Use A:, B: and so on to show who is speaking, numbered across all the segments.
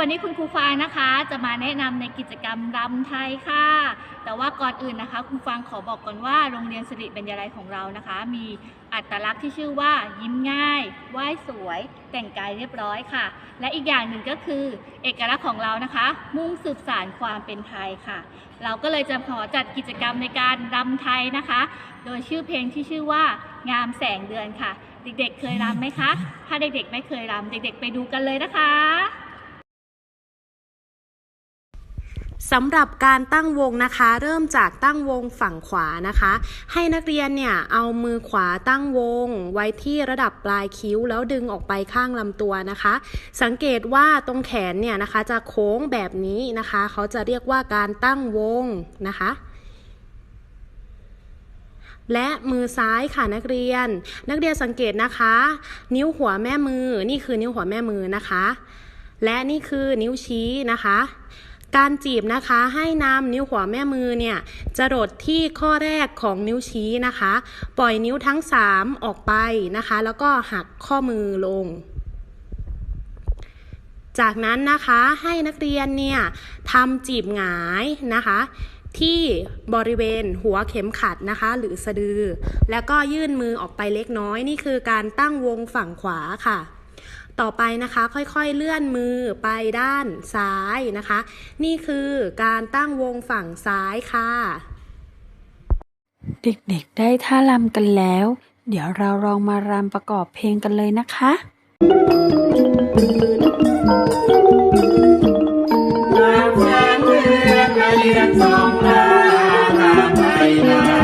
A: วันนี้คุณครูฟางนะคะจะมาแนะนำในกิจกรรมรำไทยค่ะ แต่ว่าก่อนอื่นนะคะครูฟางขอบอกก่อนว่าโรงเรียนสิริเบญญาลัยของเรานะคะ มีอัตลักษณ์ที่ชื่อว่า ยิ้มง่ายไหว้สวย แต่งกายเรียบร้อยค่ะ และอีกอย่างหนึ่งก็คือ เอกลักษณ์ของเรานะคะ มุ่งสืบสานความเป็นไทยค่ะ เราก็เลยจะขอจัดกิจกรรมในการรำไทยนะคะ โดยชื่อเพลงที่ชื่อว่างามแสงเดือนค่ะ เด็กๆ เคยรำไหมคะ ถ้าเด็กๆ ไม่เคยรำเด็ก ๆ ไปดูกันเลยนะคะ
B: สำหรับการตั้งวงนะคะ เริ่มจากตั้งวงฝั่งขวานะคะ ให้นักเรียนเนี่ยเอามือขวาตั้งวง ไว้ที่ระดับปลายคิ้วแล้วดึงออกไปข้างลำตัวนะคะ สังเกตว่าตรงแขนเนี่ยนะคะจะโค้งแบบนี้นะคะ เขาจะเรียกว่าการตั้งวงนะคะและมือซ้ายค่ะนักเรียน นักเรียนสังเกตนะคะ นิ้วหัวแม่มือ นี่คือนิ้วหัวแม่มือนะคะ และนี่คือนิ้วชี้นะคะ การจีบนะคะให้นำนิ้วหัวแม่มือเนี่ยจรดที่ข้อแรกของนิ้วชี้นะคะ ปล่อยนิ้วทั้ง 3 ออกไปนะคะ แล้วก็หักข้อมือลง จากนั้นนะคะให้นักเรียนเนี่ยทำจีบหงายนะคะ ที่บริเวณหัวเข็มขัดนะคะ หรือสะดือ แล้วก็ยื่นมือออกไปเล็กน้อยนี่คือการตั้งวงฝั่งขวาค่ะ ต่อไปนะคะ ค่อยๆเลื่อนมือไปด้านซ้ายนะคะ นี่คือการตั้งวงฝั่งซ้ายค่ะ
C: เด็กๆได้ท่ารำกันแล้ว เดี๋ยวเราลองมารำประกอบเพลงกันเลยนะคะ
D: งามแสงเดือนมาเยือนสองลางามไปนา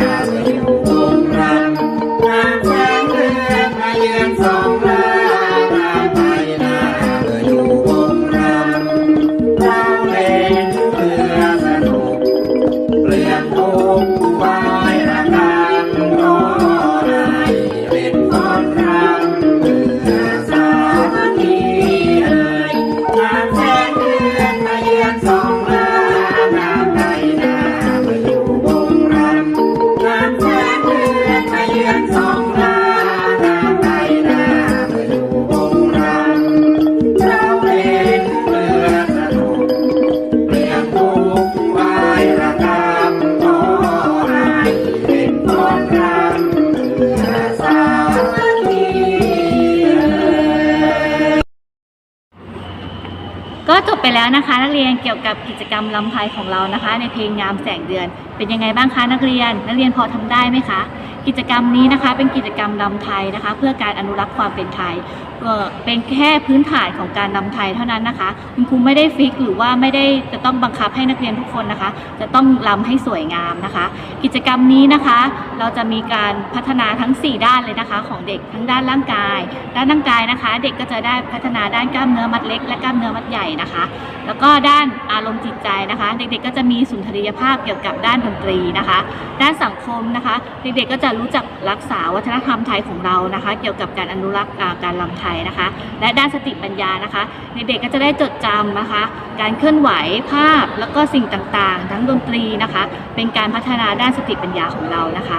D: ไปแล้วนะคะ
A: นักเรียนเกี่ยวกับกิจกรรมลำไทยของเรานะคะ ในเพลงงามแสงเดือน เป็นยังไงบ้างคะนักเรียน นักเรียนพอทำได้ไหมคะ กิจกรรมนี้นะคะ เป็นกิจกรรมลำไทยนะคะ เพื่อการอนุรักษ์ความเป็นไทยเอ่อเป็นแค่พื้นฐานของการลำไทยเท่านั้นนะคะคุณครูไม่ได้ฟิกหรือว่าไม่ได้จะต้องบังคับให้นักเรียนทุกคนนะคะ จะต้องลำให้สวยงามนะคะ กิจกรรมนี้นะคะ เราจะมีการพัฒนาทั้ง 4 ด้านเลยนะคะ ของเด็กทั้งด้านร่างกาย ด้านร่างกายนะคะ เด็กก็จะได้พัฒนาด้านกล้ามเนื้อมัดเล็ก และกล้ามเนื้อมัดใหญ่นะคะ แล้วก็ด้านอารมณ์จิตใจนะคะ เด็กๆก็จะมีสุนทรียภาพเกี่ยวกับด้านดนตรีนะคะ ด้านสังคมนะคะ เด็กๆก็จะรู้จักรักษาวัฒนธรรมไทยของเรานะคะ เกี่ยวกับการอนุรักษ์การลำไทยนะคะ และด้านสติปัญญานะคะ ในเด็กก็จะได้จดจำนะคะ การเคลื่อนไหวภาพแล้วก็สิ่งต่างๆ ทั้งดนตรีนะคะ เป็นการพัฒนาด้านสติปัญญาของเรานะคะ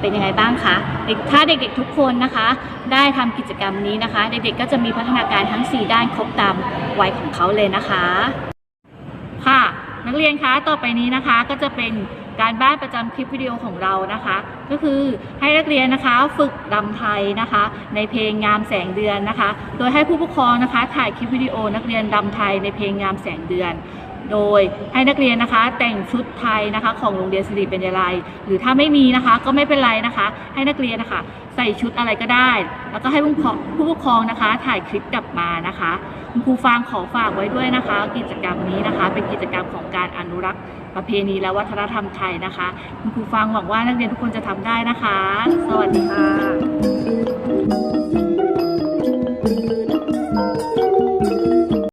A: เป็นยังไงบ้างคะถ้าเด็กๆทุกคนนะคะ ได้ทำกิจกรรมนี้นะคะ เด็กๆก็จะมีพัฒนาการทั้ง 4 ด้านครบตามวัยของเขาเลยนะคะ ค่ะ นักเรียนคะต่อไปนี้นะคะก็จะเป็น การบ้านประจำคลิปวิดีโอของเรานะคะ ก็คือให้นักเรียนนะคะฝึกดำไทยนะคะ ในเพลงงามแสงเดือนนะคะ โดยให้ผู้ปกครองนะคะถ่ายคลิปวิดีโอนักเรียนดำไทยในเพลงงามแสงเดือน โดยให้นักเรียนนะคะ แต่งชุดไทยนะคะ ของโรงเรียนสิริเป็นยาลัยหรือถ้าไม่มีนะคะ ก็ไม่เป็นไรนะคะ ให้นักเรียนนะคะ ใส่ชุดอะไรก็ได้ แล้วก็ให้ผู้ปกครองผู้ปกครองนะคะ ถ่ายคลิปกลับมานะคะคุณครูฟางขอฝากไว้ด้วยนะคะ กิจกรรมนี้นะคะ เป็นกิจกรรมของการอนุรักษ์ประเพณีและวัฒนธรรมไทยนะคะคุณครูฟางหวังว่านักเรียนทุกคนจะทำได้นะคะ สวัสดีค่ะ